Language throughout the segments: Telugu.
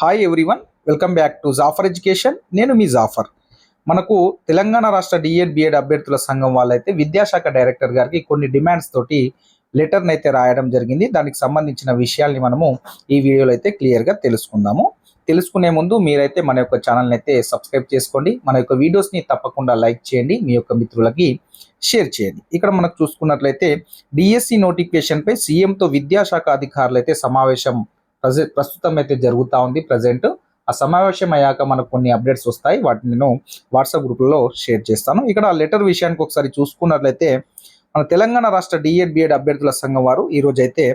Hi everyone welcome back to Jafar education నేను మీ జాఫర్ మనకు తెలంగాణ రాష్ట్ర డిఎడ్ బిఎడ్ అభ్యర్థుల సంఘం వాళ్ళైతే విద్యాశాఖ డైరెక్టర్ గారికి కొన్ని డిమాండ్స్ తోటి లెటర్ని అయితే రాయడం జరిగింది. దానికి సంబంధించిన విషయాల్ని మనము ఈ వీడియోలో అయితే క్లియర్గా తెలుసుకుందాము. తెలుసుకునే ముందు మీరైతే మన యొక్క ఛానల్ని అయితే సబ్స్క్రైబ్ చేసుకోండి. మన యొక్క వీడియోస్ని తప్పకుండా లైక్ చేయండి. మీ యొక్క మిత్రులకి షేర్ చేయండి. ఇక్కడ మనకు చూసుకున్నట్లయితే డిఎస్సి నోటిఫికేషన్పై సీఎంతో విద్యాశాఖ అధికారులు అయితే సమావేశం ప్రస్తుతం అయితే జరుగుతూ ఉంది ప్రజెంట్. ఆ సమావేశం అయ్యాక మనకు కొన్ని అప్డేట్స్ వస్తాయి వాటిని నేను వాట్సాప్ గ్రూప్లో షేర్ చేస్తాను. ఇక్కడ ఆ లెటర్ విషయానికి ఒకసారి చూసుకున్నట్లయితే మన తెలంగాణ రాష్ట్ర డిఎడ్ బిఎడ్ అభ్యర్థుల సంఘం వారు ఈ అయితే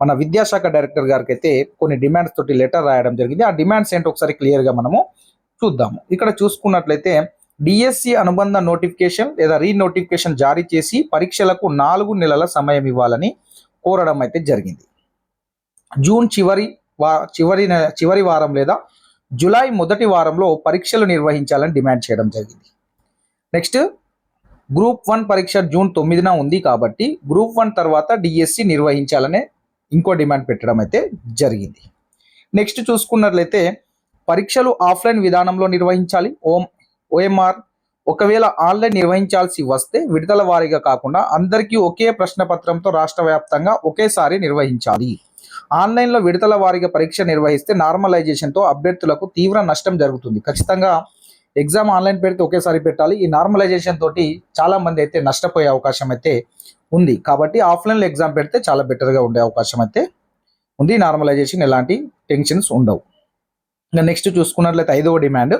మన విద్యాశాఖ డైరెక్టర్ గారికి అయితే కొన్ని డిమాండ్స్ తోటి లెటర్ రాయడం జరిగింది. ఆ డిమాండ్స్ ఏంటో ఒకసారి క్లియర్గా మనము చూద్దాము. ఇక్కడ చూసుకున్నట్లయితే డిఎస్సి అనుబంధ నోటిఫికేషన్ లేదా రీ నోటిఫికేషన్ జారీ చేసి పరీక్షలకు నాలుగు నెలల సమయం ఇవ్వాలని కోరడం అయితే జరిగింది. జూన్ చివరి వా చివరి చివరి వారం లేదా జులై మొదటి వారంలో పరీక్షలు నిర్వహించాలని డిమాండ్ చేయడం జరిగింది. నెక్స్ట్ గ్రూప్ వన్ పరీక్ష జూన్ తొమ్మిదిన ఉంది కాబట్టి గ్రూప్ వన్ తర్వాత డిఎస్సి నిర్వహించాలనే ఇంకో డిమాండ్ పెట్టడం అయితే జరిగింది. నెక్స్ట్ చూసుకున్నట్లయితే పరీక్షలు ఆఫ్లైన్ విధానంలో నిర్వహించాలి. ఓం ఓఎంఆర్ ఒకవేళ ఆన్లైన్ నిర్వహించాల్సి వస్తే విడుదల వారీగా కాకుండా అందరికీ ఒకే ప్రశ్న పత్రంతో రాష్ట్ర వ్యాప్తంగా ఒకేసారి నిర్వహించాలి. ఆన్లైన్లో విడతల వారీగా పరీక్ష నిర్వహిస్తే నార్మలైజేషన్తో అభ్యర్థులకు తీవ్ర నష్టం జరుగుతుంది. ఖచ్చితంగా ఎగ్జామ్ ఆన్లైన్ పెడితే ఒకేసారి పెట్టాలి. ఈ నార్మలైజేషన్ తోటి చాలా మంది అయితే నష్టపోయే అవకాశం అయితే ఉంది. కాబట్టి ఆఫ్లైన్లో ఎగ్జామ్ పెడితే చాలా బెటర్గా ఉండే అవకాశం అయితే ఉంది. నార్మలైజేషన్ ఎలాంటి టెన్షన్స్ ఉండవు. ఇంకా నెక్స్ట్ చూసుకున్నట్లయితే ఐదవ డిమాండ్.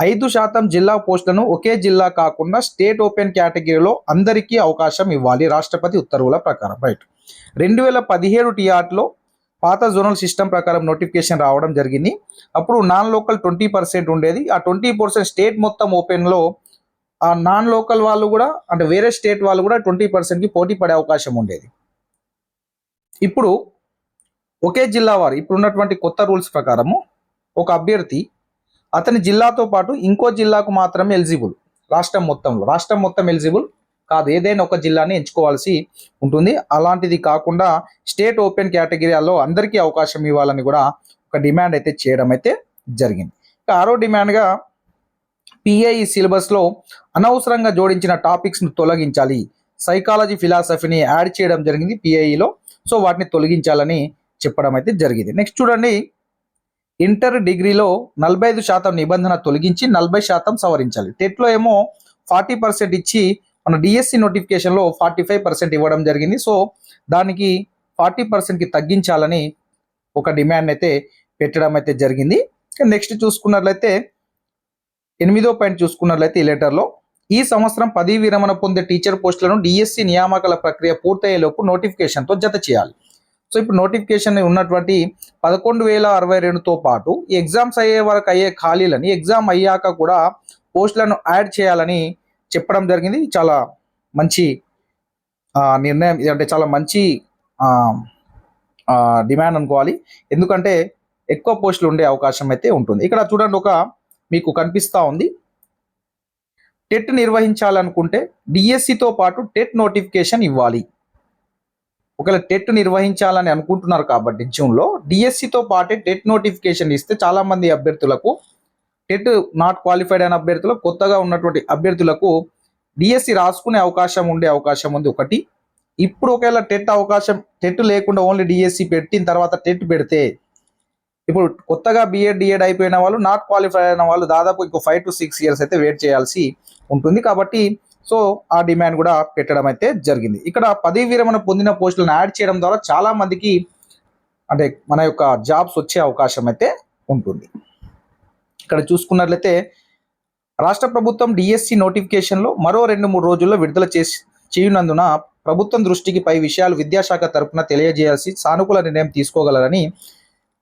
ఐదు శాతం జిల్లా పోస్టులను ఒకే జిల్లా కాకుండా స్టేట్ ఓపెన్ కేటగిరీలో అందరికీ అవకాశం ఇవ్వాలి. రాష్ట్రపతి ఉత్తర్వుల ప్రకారం. రైట్. రెండు వేల పదిహేడు టీఆర్లో పాత జోనల్ సిస్టమ్ ప్రకారం నోటిఫికేషన్ రావడం జరిగింది. అప్పుడు నాన్ లోకల్ ట్వంటీ పర్సెంట్ ఉండేది. ఆ ట్వంటీ పర్సెంట్ స్టేట్ మొత్తం ఓపెన్లో ఆ నాన్ లోకల్ వాళ్ళు కూడా అంటే వేరే స్టేట్ వాళ్ళు కూడా ట్వంటీ పర్సెంట్కి పోటీ పడే అవకాశం ఉండేది. ఇప్పుడు ఒకే జిల్లా వారు ఇప్పుడు ఉన్నటువంటి కొత్త రూల్స్ ప్రకారము ఒక అభ్యర్థి అతని జిల్లాతో పాటు ఇంకో జిల్లాకు మాత్రమే ఎలిజిబుల్ రాష్ట్రం మొత్తంలో రాష్ట్రం మొత్తం ఎలిజిబుల్ కాదు ఏదైనా ఒక జిల్లాని ఎంచుకోవాల్సి ఉంటుంది. అలాంటిది కాకుండా స్టేట్ ఓపెన్ కేటగిరీలో అందరికీ అవకాశం ఇవ్వాలని కూడా ఒక డిమాండ్ అయితే చేయడం అయితే జరిగింది. ఇక ఆరో డిమాండ్గా పిఐఈ సిలబస్లో అనవసరంగా జోడించిన టాపిక్స్ను తొలగించాలి. సైకాలజీ ఫిలాసఫీని యాడ్ చేయడం జరిగింది పిఐఈలో సో వాటిని తొలగించాలని చెప్పడం అయితే జరిగింది. నెక్స్ట్ చూడండి. ఇంటర్ డిగ్రీలో నలభై ఐదు శాతం నిబంధన తొలగించి నలభై శాతం సవరించాలి. టెట్లో ఏమో ఫార్టీ పర్సెంట్ ఇచ్చి మన డిఎస్సి నోటిఫికేషన్లో ఫార్టీ ఫైవ్ పర్సెంట్ ఇవ్వడం జరిగింది. సో దానికి ఫార్టీ పర్సెంట్కి తగ్గించాలని ఒక డిమాండ్ అయితే పెట్టడం అయితే జరిగింది. నెక్స్ట్ చూసుకున్నట్లయితే ఎనిమిదో పాయింట్ చూసుకున్నట్లయితే ఈ లెటర్లో ఈ సంవత్సరం పదవి విరమణ పొందే టీచర్ పోస్టులను డిఎస్సి నియామకాల ప్రక్రియ పూర్తయ్యేలోపు నోటిఫికేషన్తో జత చేయాలి. సో ఇప్పుడు నోటిఫికేషన్ ఉన్నటువంటి పదకొండు వేల అరవై రెండుతో పాటు ఈ ఎగ్జామ్స్ అయ్యే వరకు అయ్యే ఖాళీలని ఎగ్జామ్ అయ్యాక కూడా పోస్టులను యాడ్ చేయాలని చెప్పడం జరిగింది. చాలా మంచి నిర్ణయం అంటే చాలా మంచి డిమాండ్ అనుకోవాలి. ఎందుకంటే ఎక్కువ పోస్టులు ఉండే అవకాశం అయితే ఉంటుంది. ఇక్కడ చూడండి ఒక మీకు కనిపిస్తూ ఉంది. టెట్ నిర్వహించాలనుకుంటే డిఎస్సితో పాటు టెట్ నోటిఫికేషన్ ఇవ్వాలి. ఒకవేళ టెట్ నిర్వహించాలని అనుకుంటున్నారు కాబట్టి జూన్లో డిఎస్సితో పాటే టెట్ నోటిఫికేషన్ ఇస్తే చాలామంది అభ్యర్థులకు టెట్ నాట్ క్వాలిఫైడ్ అయిన అభ్యర్థులకు కొత్తగా ఉన్నటువంటి అభ్యర్థులకు డిఎస్సి రాసుకునే అవకాశం ఉండే అవకాశం ఉంది ఒకటి. ఇప్పుడు ఒకవేళ టెట్ అవకాశం టెట్ లేకుండా ఓన్లీ డిఎస్సి పెట్టిన తర్వాత టెట్ పెడితే ఇప్పుడు కొత్తగా బిఎడ్ డిఎడ్ అయిపోయిన వాళ్ళు నాట్ క్వాలిఫై అయిన వాళ్ళు దాదాపు ఇంకో ఫైవ్ టు సిక్స్ ఇయర్స్ అయితే వెయిట్ చేయాల్సి ఉంటుంది కాబట్టి సో ఆ డిమాండ్ కూడా పెట్టడం అయితే జరిగింది. ఇక్కడ పదవి విరమణ పొందిన పోస్టులను యాడ్ చేయడం ద్వారా చాలా మందికి అంటే మన యొక్క జాబ్స్ వచ్చే అవకాశం అయితే ఉంటుంది. ఇక్కడ చూసుకున్నట్లయితే రాష్ట్ర ప్రభుత్వం డిఎస్సి నోటిఫికేషన్లో మరో రెండు మూడు రోజుల్లో విడుదల చేసి చేయనందున ప్రభుత్వం దృష్టికి పై విషయాలు విద్యాశాఖ తరఫున తెలియజేయాల్సి సానుకూల నిర్ణయం తీసుకోగలరని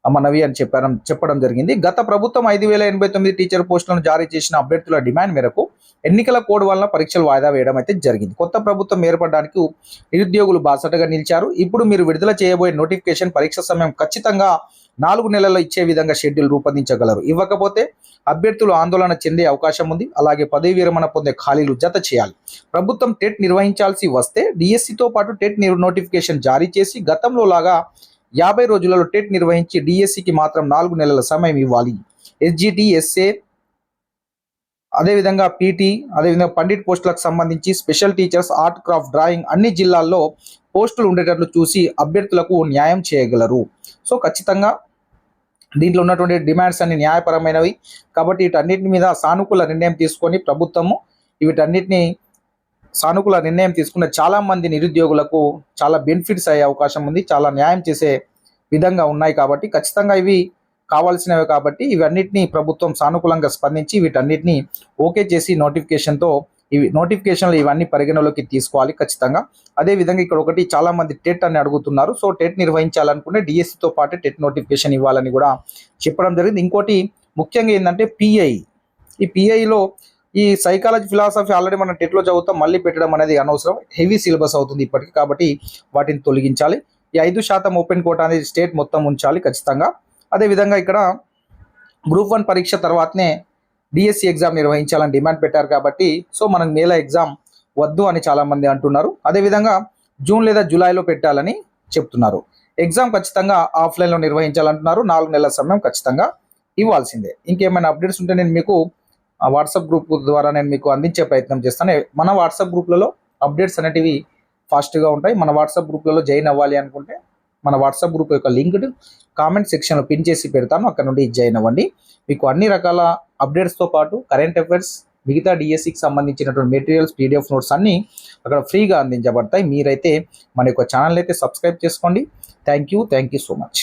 మనవి అని చెప్పడం చెప్పడం జరిగింది. గత ప్రభుత్వం ఐదు వేల ఎనభై తొమ్మిది టీచర్ పోస్టులను జారీ చేసిన అభ్యర్థుల డిమాండ్ మేరకు ఎన్నికల కోడ్ వలన పరీక్షలు వాయిదా వేయడం అయితే జరిగింది. కొత్త ప్రభుత్వం ఏర్పడడానికి నిరుద్యోగులు బాసటగా నిలిచారు. ఇప్పుడు మీరు విడుదల చేయబోయే నోటిఫికేషన్ పరీక్ష సమయం ఖచ్చితంగా నాలుగు నెలల్లో ఇచ్చే విధంగా షెడ్యూల్ రూపొందించగలరు. ఇవ్వకపోతే అభ్యర్థులు ఆందోళన చెందే అవకాశం ఉంది. అలాగే పదవి విరమణ పొందే ఖాళీలు జత చేయాలి. ప్రభుత్వం టెట్ నిర్వహించాల్సి వస్తే డిఎస్సితో పాటు టెట్ నోటిఫికేషన్ జారీ చేసి గతంలో లాగా యాభై రోజులలో టెట్ నిర్వహించి డిఎస్సికి మాత్రం నాలుగు నెలల సమయం ఇవ్వాలి. ఎస్జిటి ఎస్ఏ అదేవిధంగా పీటీ అదేవిధంగా పండిట్ పోస్టులకు సంబంధించి special teachers art craft drawing అన్ని జిల్లాల్లో పోస్టులు ఉండేటట్లు చూసి అభ్యర్థులకు న్యాయం చేయగలరు. సో ఖచ్చితంగా దీంట్లో ఉన్నటువంటి డిమాండ్స్ అన్ని న్యాయపరమైనవి. కాబట్టి వీటన్నిటి మీద సానుకూల నిర్ణయం తీసుకొని ప్రభుత్వము వీటన్నిటిని సానుకూల నిర్ణయం తీసుకున్న చాలా మంది నిరుద్యోగులకు చాలా బెనిఫిట్స్ అయ్యే అవకాశం ఉంది. చాలా న్యాయం చేసే విధంగా ఉన్నాయి కాబట్టి ఖచ్చితంగా ఇవి కావాల్సినవి కాబట్టి ఇవన్నిటిని ప్రభుత్వం సానుకూలంగా స్పందించి వీటన్నిటిని ఓకే చేసి నోటిఫికేషన్తో ఇవి నోటిఫికేషన్లు ఇవన్నీ పరిగణలోకి తీసుకోవాలి ఖచ్చితంగా. అదే విధంగా ఇక్కడ ఒకటి చాలా మంది టెట్ అని అడుగుతున్నారు. సో టెట్ నిర్వహించాలనుకుంటే డిఎస్సితో పాటు టెట్ నోటిఫికేషన్ ఇవ్వాలని కూడా చెప్పడం జరిగింది. ఇంకోటి ముఖ్యంగా ఏంటంటే పిఐ ఈ పిఐలో ఈ సైకాలజీ ఫిలాసఫీ ఆల్రెడీ మనం టెట్లో చదువుతాం. మళ్ళీ పెట్టడం అనేది అనవసరం. హెవీ సిలబస్ అవుతుంది ఇప్పటికి కాబట్టి వాటిని తొలగించాలి. ఈ ఐదు శాతం ఓపెన్ కోట అనేది స్టేట్ మొత్తం ఉంచాలి ఖచ్చితంగా. అదేవిధంగా ఇక్కడ గ్రూప్ వన్ పరీక్ష తర్వాతనే డిఎస్సి ఎగ్జామ్ నిర్వహించాలని డిమాండ్ పెట్టారు కాబట్టి సో మనకు నేల ఎగ్జామ్ వద్దు అని చాలామంది అంటున్నారు. అదేవిధంగా జూన్ లేదా జూలైలో పెట్టాలని చెప్తున్నారు. ఎగ్జామ్ ఖచ్చితంగా ఆఫ్లైన్లో నిర్వహించాలంటున్నారు. నాలుగు నెలల సమయం ఖచ్చితంగా ఇవ్వాల్సిందే. ఇంకేమైనా అప్డేట్స్ ఉంటే నేను మీకు వాట్సాప్ గ్రూప్ ద్వారా నేను మీకు అందించే ప్రయత్నం చేస్తాను. మన వాట్సాప్ గ్రూప్లలో అప్డేట్స్ అనేటివి ఫాస్ట్గా ఉంటాయి. మన వాట్సాప్ గ్రూప్లలో జాయిన్ అవ్వాలి అనుకుంటే మన వాట్సాప్ గ్రూప్ యొక్క లింక్డ్ కామెంట్ సెక్షన్లో పిన్ చేసి పెడతాను. అక్కడ నుండి జాయిన్ అవ్వండి. మీకు అన్ని రకాల అప్డేట్స్తో పాటు కరెంట్ అఫైర్స్ మిగతా డిఎస్సికి సంబంధించినటువంటి మెటీరియల్స్ పీడిఎఫ్ నోట్స్ అన్నీ అక్కడ ఫ్రీగా అందించబడతాయి. మీరైతే మన యొక్క ఛానల్ అయితే సబ్స్క్రైబ్ చేసుకోండి. Thank you. Thank you so much.